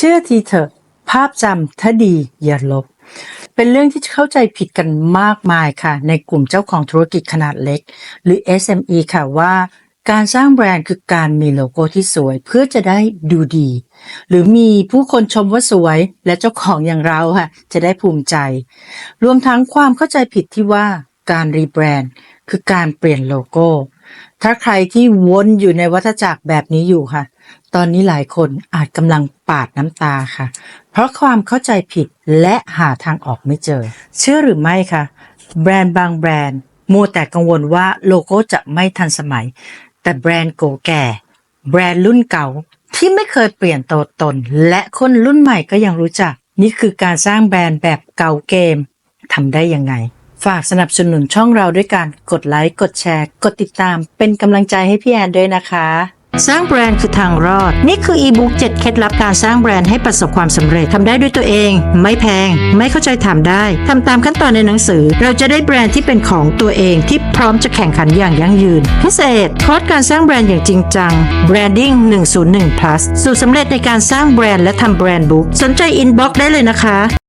ชื่อทีเถอะ ภาพจำถ้าดีอย่าลบ เป็นเรื่องที่เข้าใจผิดกันมากมายค่ะ ในกลุ่มเจ้าของธุรกิจขนาดเล็ก หรือ SME ค่ะว่าการสร้างแบรนด์คือการมีโลโก้ที่สวยเพื่อจะได้ดูดี หรือมีผู้คนชมว่าสวยและเจ้าของอย่างเราค่ะ จะได้ภูมิใจ รวมทั้งความเข้าใจผิดที่ว่าการรีแบรนด์คือการเปลี่ยนโลโก้ ถ้าใครที่วนอยู่ในวัฏจักรแบบนี้อยู่ค่ะ ตอนนี้หลายคนอาจกำลังปาดน้ำตาค่ะ เพราะความเข้าใจผิดและหาทางออกไม่เจอ เชื่อหรือไม่คะแบรนด์บางแบรนด์มัวแต่กังวลว่าโลโก้จะไม่ทันสมัย แต่แบรนด์โกแก่ แบรนด์รุ่นเก่าที่ไม่เคยเปลี่ยนตัวตน และคนรุ่นใหม่ก็ยังรู้จัก นี่คือการสร้างแบรนด์แบบเก่าเกมทำได้ยังไง ฝากสนับสนุนช่องเราด้วยการกดไลค์ กดแชร์ กดติดตาม เป็นกำลังใจให้พี่แอนด้วยนะคะ สร้างแบรนด์คือทางรอด นี่คืออีบุ๊ก7เคล็ดลับการสร้างแบรนด์ให้ประสบความสำเร็จทำได้ด้วยตัวเอง ไม่แพง ไม่เข้าใจทำได้ทำตามขั้นตอนในหนังสือ เราจะได้แบรนด์ที่เป็นของตัวเองที่พร้อมจะแข่งขันอย่างยั่งยืน พิเศษคอร์สการสร้างแบรนด์อย่างจริงจัง Branding 101 plus สูตรสำเร็จในการสร้างแบรนด์และทำแบรนด์บุ๊กสนใจอินบ็อกซ์ได้เลยนะคะ